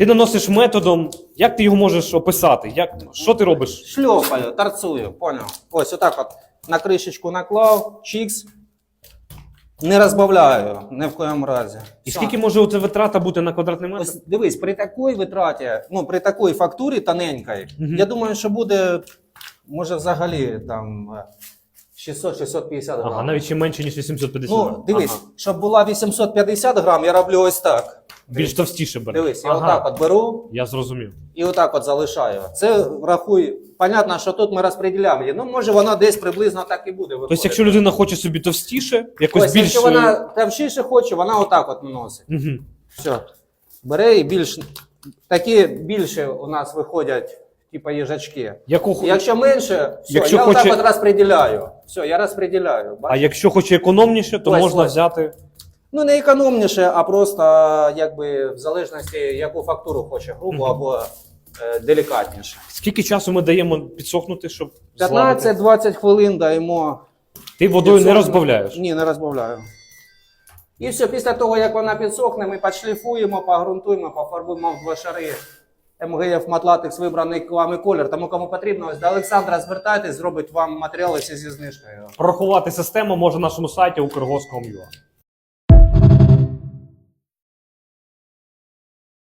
Ти наносиш методом, як ти його можеш описати? Як, що ти робиш? Шльопаю, тарцую, поняв. Ось отак от на кришечку наклав, чікс. Не розбавляю, ні в коєму разі. І Все. скільки може тебе витрата бути на квадратний метр? Ось дивись, при такій витраті, ну при такій фактурі тоненькій, Мгм. я думаю, що буде, може, взагалі там е, 600-650 грам. Ага, навіть ще менше, ніж 850. Ну, дивись, Ага. щоб була 850 грам, я роблю ось так. Більш товстіше бере. Дивись, я Ага, отак от беру Я зрозумів. і отак от залишаю. Це рахуй. Понятно, що тут ми розподіляємо її. Ну, може, воно десь приблизно так і буде. Тобто, якщо людина хоче собі товстіше, якось Ось, більш. якщо вона товщіше хоче, вона отак от наносить. Угу. Все. Бере і більш. Такі більше у нас виходять, типу їжачки. Яку... Якщо менше, все, Якщо я хоче- отак от розподіляю. Все, я розподіляю. А Бачиш? якщо хоче економніше, то Ось, можна ось. взяти. Ну, не економніше, а просто якби в залежності, яку фактуру хоче, грубо Мгм. або е, делікатніше. Скільки часу ми даємо підсохнути, щоб зладити? 15-20 хвилин даємо. Ти водою не Підсохне. розбавляєш. Ні, не розбавляю. І все, після того, як вона підсохне, ми підшліфуємо, погрунтуємо, пофарбуємо в два шари. МГФ Матлатекс вибраний вами колір. Тому кому потрібно, ось до Олександра звертайтесь, зробить вам матеріали всі зі знижкою. Прорахувати систему може на нашому сайті Укргоз.com.ua.